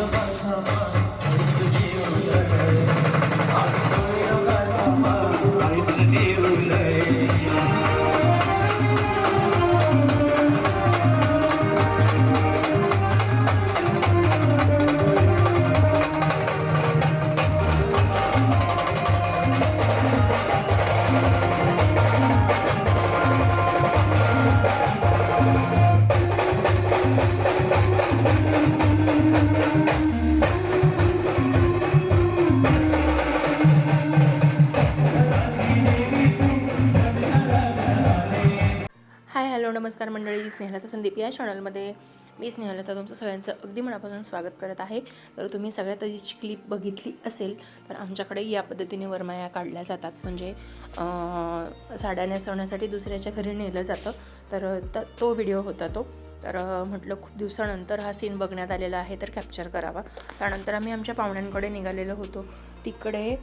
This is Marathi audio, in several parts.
のバルサマ हॅलो नमस्कार मंडळी. स्नेहलता संदीप या चॅनलमध्ये मी स्नेहलता तुमचं सगळ्यांचं अगदी मनापासून स्वागत करत आहे. तर तुम्ही सगळ्यात आधीची क्लिप बघितली असेल तर आमच्याकडे या पद्धतीने वरमाया काढल्या जातात. म्हणजे साड्या नेसवण्यासाठी दुसऱ्याच्या घरी नेलं जातं. तर त- तो व्हिडिओ होता तो. तर म्हटलं खूप दिवसानंतर हा सीन बघण्यात आलेला आहे तर कॅप्चर करावा. त्यानंतर आम्ही आमच्या पाहुण्यांकडे निघालेलो होतो. तिकडे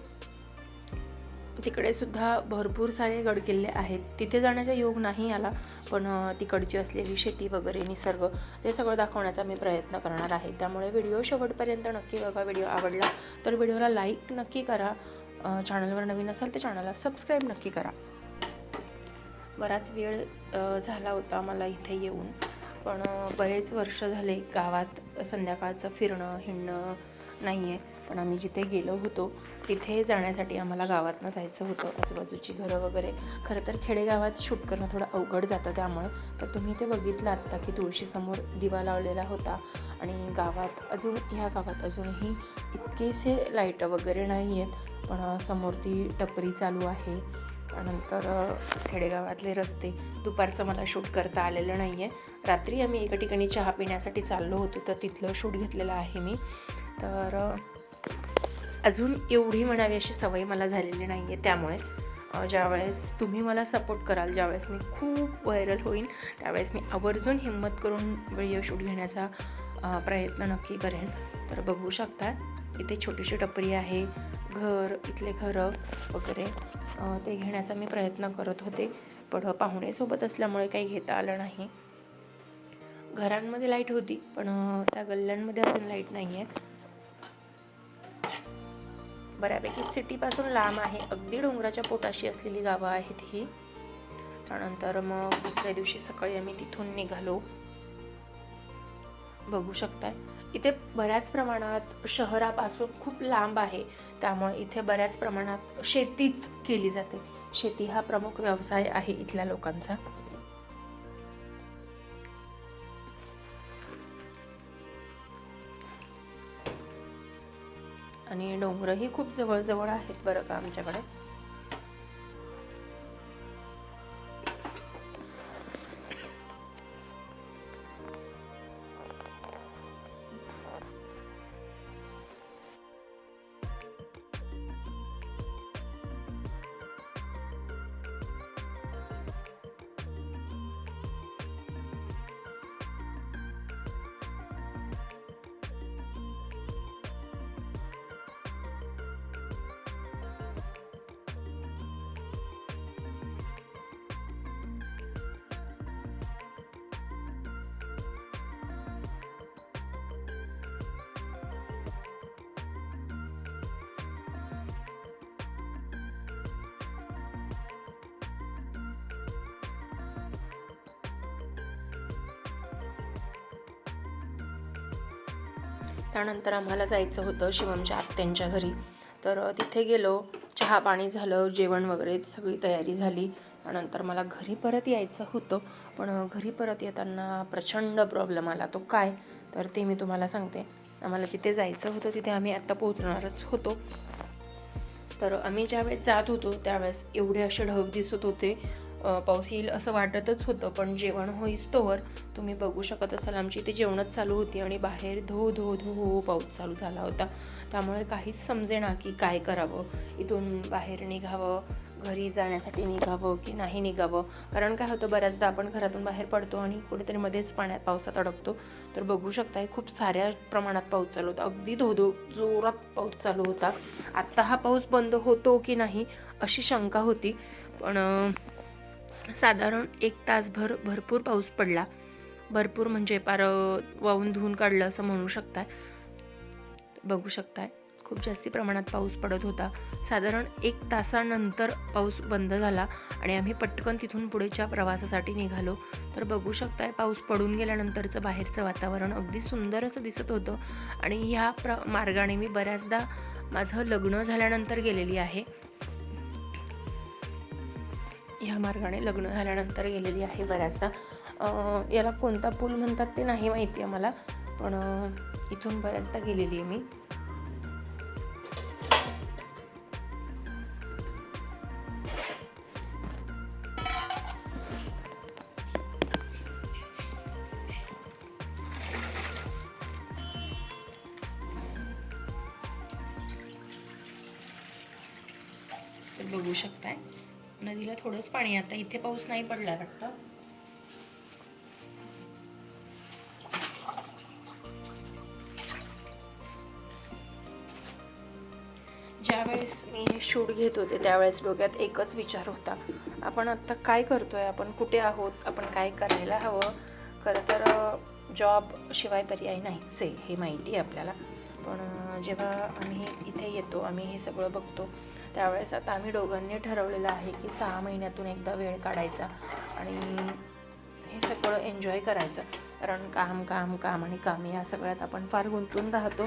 तिकडे सुद्धा भरपूर सारे गडकिल्ले आहेत. तिथे जाण्याचा योग नाही आला पण तिकडची असलेली शेती वगैरे निसर्ग ते सगळं दाखवण्याचा मी प्रयत्न करणार आहे. त्यामुळे व्हिडिओ शेवटपर्यंत नक्की बघा. व्हिडिओ आवडला तर व्हिडिओला लाईक नक्की करा. चॅनलवर नवीन असाल तर चॅनलला सबस्क्राईब नक्की करा. बराच वेळ झाला होता मला इथे येऊन पण बरेच वर्ष झाले गावात संध्याकाळचं फिरणं हिंडणं नाही आहे पण आम्ही जिथे गेलो होतो तिथे जाण्यासाठी आम्हाला गावातनं जायचं होतं. आजूबाजूची घरं वगैरे. खरं तर खेडेगावात शूट करणं थोडं अवघड जातं त्यामुळे. तर तुम्ही ते बघितलं आत्ता की तुळशीसमोर दिवा लावलेला होता आणि गावात अजून ह्या गावात अजूनही इतकेसे लाईटं वगैरे नाही आहेत पण समोर ती टपरी चालू आहे. त्यानंतर खेडेगावातले रस्ते. दुपारचं मला शूट करता आलेलं नाही आहे रात्री आम्ही एका ठिकाणी चहा पिण्यासाठी चाललो होतो तर तिथलं शूट घेतलेलं आहे मी. तर अजून एवढी म्हणावी अशी सवय मला झालेली नाही आहे त्यामुळे ज्यावेळेस तुम्ही मला सपोर्ट कराल ज्यावेळेस मी खूप व्हायरल होईन त्यावेळेस मी आवर्जून हिंमत करून व्हिडिओ शूट घेण्याचा प्रयत्न नक्की करेन. तर बघू शकता इथे छोटीशी टपरी आहे घर इथले घरं वगैरे. ते घेण्याचा मी प्रयत्न करत होते पण पाहुणेसोबत असल्यामुळे काही घेता आलं नाही. घरांमध्ये लाइट होती पण त्या गल्ल्यांमध्ये अजून लाइट नाही आहे बऱ्यापैकी सिटीपासून लांब आहे. अगदी डोंगराच्या पोटाशी असलेली गावं आहेत ही. त्यानंतर मग दुसऱ्या दिवशी सकाळी आम्ही तिथून निघालो. बघू शकताय. इथे बऱ्याच प्रमाणात शहरापासून खूप लांब आहे. त्यामुळे इथे बऱ्याच प्रमाणात शेतीच केली जाते. शेती हा प्रमुख व्यवसाय आहे इथल्या लोकांचा. आणि डोंगरही खूप जवळजवळ आहेत बरं का आमच्याकडे. त्यानंतर आम्हाला जायचं होतं शिवमच्या आत्यांच्या घरी. तर तिथे गेलो. चहा पाणी झालं जेवण वगैरे सगळी तयारी झाली. त्यानंतर मला घरी परत यायचं होतं. पण घरी परत येताना प्रचंड प्रॉब्लेम आला. तो काय? तर ते मी तुम्हाला सांगते. आम्हाला जिथे जायचं होतं तिथे आम्ही आत्ता पोहोचणारच होतो. तर आम्ही ज्यावेळेस जात होतो त्यावेळेस एवढे असे ढग दिसत होते. पाऊस येईल असं वाटतच होतं पण जेवण होईस्तोवर तुम्ही बघू शकत असाल आमची इथे जेवणच चालू होती आणि बाहेर धो धो धो हो, पाऊस चालू झाला होता. त्यामुळे काहीच समजेना की काय करावं. इथून बाहेर निघावं घरी जाण्यासाठी निघावं की नाही निघावं. कारण काय होतं बऱ्याचदा आपण घरातून बाहेर पडतो आणि कुठेतरी मध्येच पाण्यात पावसात अडकतो. तर बघू शकता खूप साऱ्या प्रमाणात पाऊस चालू होता. अगदी धोधो जोरात पाऊस चालू होता. आत्ता हा पाऊस बंद होतो की नाही अशी शंका होती. पण साधारण एक तासभर भरपूर पाऊस पडला. भरपूर म्हणजे पार वाहून धुवून काढलं असं म्हणू शकताय. बघू शकताय. खूप जास्ती प्रमाणात पाऊस पडत होता. साधारण एक तासानंतर पाऊस बंद झाला आणि आम्ही पटकन तिथून पुढेच्या प्रवासासाठी निघालो. तर बघू शकताय पाऊस पडून गेल्यानंतरचं बाहेरचं वातावरण अगदी सुंदर असं दिसत होतं. आणि ह्या प्र मार्गाने मी बऱ्याचदा माझं लग्न झाल्यानंतर गेलेली आहे. ह्या मार्गाने लग्न झाल्यानंतर गेलेली आहे बऱ्याचदा. याला कोणता पूल म्हणतात ते नाही माहिती आहे मला पण इथून बऱ्याचदा गेलेली आहे मी. बघू शकताय. नदीला थोडंच पाणी आता इथे पाऊस नाही पडला वाटतं. ज्यावेळेस मी हे शूट घेत होते त्यावेळेस डोक्यात एकच विचार होता. आपण आत्ता काय करतोय? आपण कुठे आहोत? आपण काय करायला हवं? खरं तर जॉब शिवाय पर्याय नाहीच आहे हे माहिती आहे आपल्याला. पण जेव्हा आम्ही इथे येतो आम्ही हे सगळं बघतो त्यावेळेस आता आम्ही दोघांनी ठरवलेलं आहे की सहा महिन्यातून एकदा वेळ काढायचा आणि हे सगळं एन्जॉय करायचं. कारण काम काम काम आणि काम या सगळ्यात आपण फार गुंतून राहतो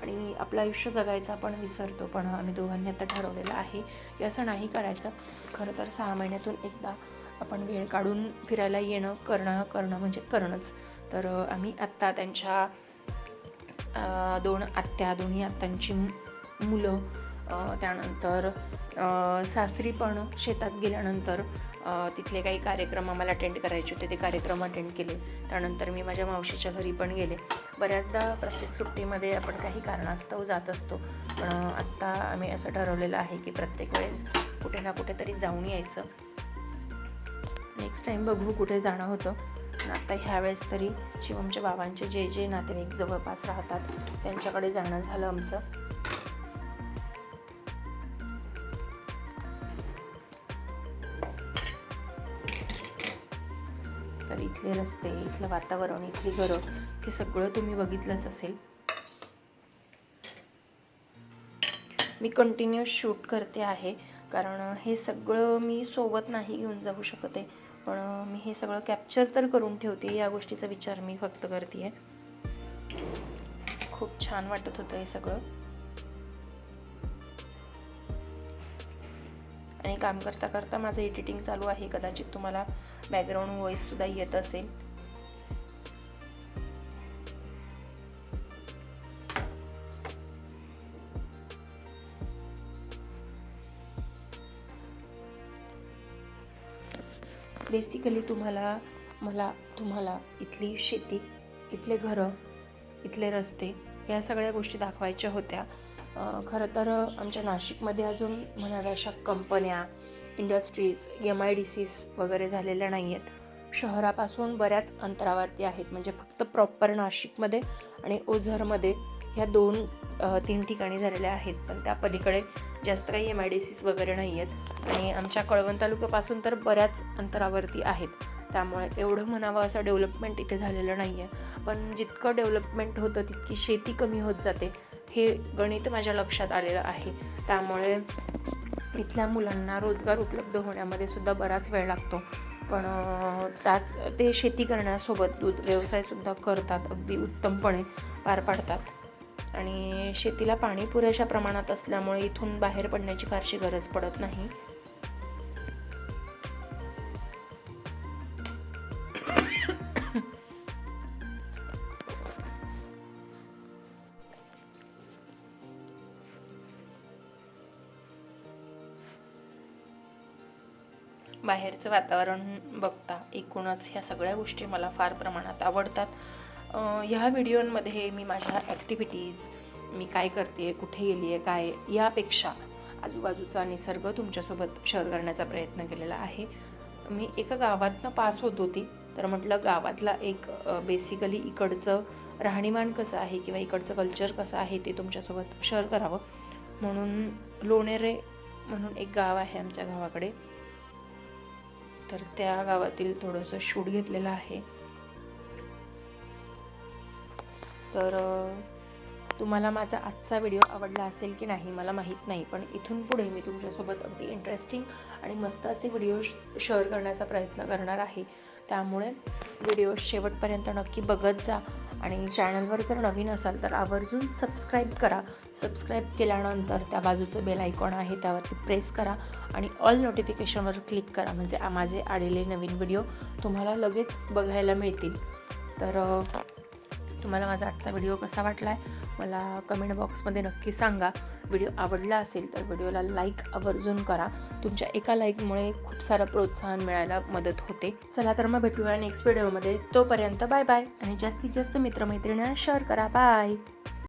आणि आपलं आयुष्य जगायचं आपण विसरतो. पण आम्ही दोघांनी आता ठरवलेलं आहे की असं नाही करायचं. खरं तर सहा महिन्यातून एकदा आपण वेळ काढून फिरायला येणं करणं करणं म्हणजे करणंच. तर आम्ही आत्ता त्यांच्या दोन आत्या दोन्ही आत्यांची मुलं त्यानंतर सासरी पण शेतात गेल्यानंतर तिथले काही कार्यक्रम आम्हाला अटेंड करायचे होते ते कार्यक्रम अटेंड केले. त्यानंतर मी माझ्या मावशीच्या घरी पण गेले. बऱ्याचदा प्रत्येक सुट्टीमध्ये आपण काही कारणास्तव जात असतो. पण आत्ता आम्ही असं ठरवलेलं आहे की प्रत्येक वेळेस कुठे ना कुठेतरी जाऊन यायचं. नेक्स्ट टाईम बघू कुठे जाणं होतं. आता ह्यावेळेस तरी शिवमच्या बाबांचे जे जे नातेवाईक जवळपास राहतात त्यांच्याकडे जाणं झालं आमचं. तर इथले रस्ते इथलं वातावरण इथली घरं हे सगळं तुम्ही बघितलंच असेल. मी कंटिन्यू शूट करते आहे कारण हे सगळं मी सोबत नाही घेऊन जाऊ शकते. पण मी हे सगळं कॅप्चर तर करून ठेवते या गोष्टीचा विचार मी फक्त करते खूप छान वाटत होतं हे सगळं. आणि काम करता करता माझं एडिटिंग चालू आहे कदाचित तुम्हाला. बॅकग्राऊंड व्हॉईस सुद्धा येत असेल. बेसिकली तुम्हाला मला तुम्हाला इथली शेती इथले घरं इथले रस्ते या सगळ्या गोष्टी दाखवायच्या होत्या. खरं तर आमच्या नाशिकमध्ये अजून म्हणाव्या अशा कंपन्या industries M I D Cs वगैरे झालेल्या नाही आहेत शहरापासून बऱ्याच अंतरावरती आहेत. म्हणजे फक्त प्रॉपर नाशिकमध्ये आणि ओझरमध्ये ह्या दोन तीन ठिकाणी झालेल्या आहेत. पण त्या पलीकडे जास्त काही एम आय डी सीज वगैरे नाही आहेत आणि आमच्या कळवण तालुक्यापासून तर बऱ्याच अंतरावरती आहेत. त्यामुळे एवढं म्हणावं असं डेव्हलपमेंट इथे झालेलं नाही आहे पण जितकं डेव्हलपमेंट होतं तितकी शेती कमी होत जाते हे गणित माझ्या लक्षात आलेलं आहे. त्यामुळे इथल्या मुलांना रोजगार उपलब्ध होण्यामध्ये सुद्धा बराच वेळ लागतो. पण त्याच ते शेती करण्यासोबत दूध व्यवसायसुद्धा करतात अगदी उत्तमपणे पार पाडतात. आणि शेतीला पाणी पुरेशा प्रमाणात असल्यामुळे इथून बाहेर पडण्याची फारशी गरज पडत नाही. बाहेरचं वातावरण बघता एकूणच ह्या सगळ्या गोष्टी मला फार प्रमाणात आवडतात. ह्या व्हिडिओमध्ये मी माझ्या ॲक्टिव्हिटीज मी काय करते कुठे गेली आहे काय यापेक्षा आजूबाजूचा निसर्ग तुमच्यासोबत शेअर करण्याचा प्रयत्न केलेला आहे. मी एका गावातनं पास होत होती तर म्हटलं गावातला एक बेसिकली इकडचं राहणीमान कसं आहे किंवा इकडचं कल्चर कसं आहे ते तुमच्यासोबत शेअर करावं. म्हणून लोणेरे म्हणून एक गाव आहे आमच्या गावाकडे. तर त्या गावातील थोडंसं शूट घेतलेलं आहे. तर तुम्हाला माझा आजचा व्हिडिओ आवडला असेल की नाही मला माहीत नाही पण इथून पुढे मी तुमच्यासोबत अगदी इंटरेस्टिंग आणि मस्त असे व्हिडिओ शेअर करण्याचा प्रयत्न करणार आहे. त्यामुळे व्हिडिओ शेवटपर्यंत नक्की बघत जा. आणि चॅनलवर जर नवीन असाल तर आवर्जून सबस्क्राईब करा. सबस्क्राईब केल्यानंतर त्या बाजूचं बेल आयकॉन आहे त्यावरती प्रेस करा आणि ऑल नोटिफिकेशनवर क्लिक करा. म्हणजे माझे आलेले नवीन व्हिडिओ तुम्हाला लगेच बघायला मिळतील. तर तुम्हाला माझा आजचा व्हिडिओ कसा वाटला आहे मला कमेंट बॉक्समध्ये नक्की सांगा. व्हिडिओ आवडला असेल तर व्हिडिओला लाईक आवर्जून करा. तुमच्या एका लाईकमुळे खूप सारं प्रोत्साहन मिळायला मदत होते. चला तर मग भेटूया नेक्स्ट व्हिडिओमध्ये तोपर्यंत बाय बाय आणि जास्तीत जास्त मित्रमैत्रिणींना शेअर करा. बाय